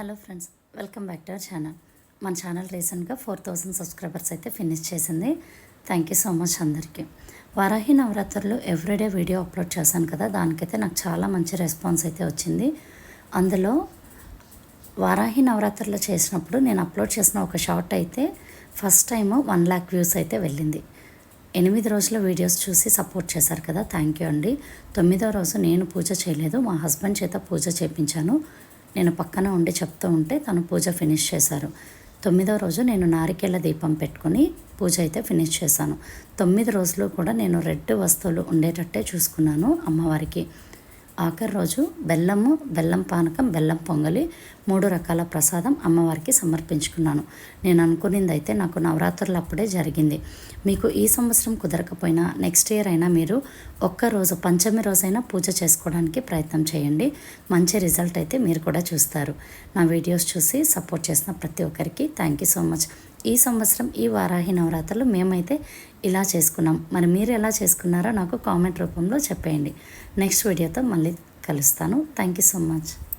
Hello friends welcome back to our channel. మన channel రీసెంట్గా four thousand subscribers అయితే finish చేసింది. థ్యాంక్ యూ సో మచ్ అందరికీ. వారాహి నవరాత్రులు ఎవ్రీడే వీడియో అప్లోడ్ చేశాను కదా దానికైతే నాకు చాలా మంచి రెస్పాన్స్ అయితే వచ్చింది. అందులో వారాహి నవరాత్రులు చేసినప్పుడు నేను అప్లోడ్ చేసిన ఒక షార్ట్ అయితే first time one lakh views అయితే వెళ్ళింది. ఎనిమిది రోజుల వీడియోస్ చూసి సపోర్ట్ చేశారు కదా థ్యాంక్ యూ అండి. తొమ్మిదో రోజు నేను పూజ చేయలేదు మా హస్బెండ్ చేత పూజ చేయించాను నేను పక్కన ఉండి చెప్తూ ఉంటే తను పూజ ఫినిష్ చేశారు. తొమ్మిదో రోజు నేను నారికేళ్ళ దీపం పెట్టుకుని పూజ అయితే ఫినిష్ చేశాను. తొమ్మిది రోజులు కూడా నేను రెడ్ వస్తువులు ఉండేటట్టే చూసుకున్నాను అమ్మవారికి. ఆఖరి రోజు బెల్లము బెల్లం పానకం బెల్లం పొంగలి మూడు రకాల ప్రసాదం అమ్మవారికి సమర్పించుకున్నాను. నేను అనుకునింది అయితే నాకు నవరాత్రులు అప్పుడే జరిగింది. మీకు ఈ సంవత్సరం కుదరకపోయినా నెక్స్ట్ ఇయర్ అయినా మీరు ఒక్క రోజు పంచమి రోజైనా పూజ చేసుకోవడానికి ప్రయత్నం చేయండి. మంచి రిజల్ట్ అయితే మీరు కూడా చూస్తారు. నా వీడియోస్ చూసి సపోర్ట్ చేసిన ప్రతి ఒక్కరికి థ్యాంక్ యూ సో మచ్. ఈ సంవత్సరం ఈ వారాహి నవరాత్రులు మేమైతే ఇలా చేసుకున్నాం. మరి మీరు ఎలా చేసుకున్నారో నాకు కామెంట్ రూపంలో చెప్పేయండి. నెక్స్ట్ వీడియోతో మళ్ళీ కలుస్తాను. Thank you so much.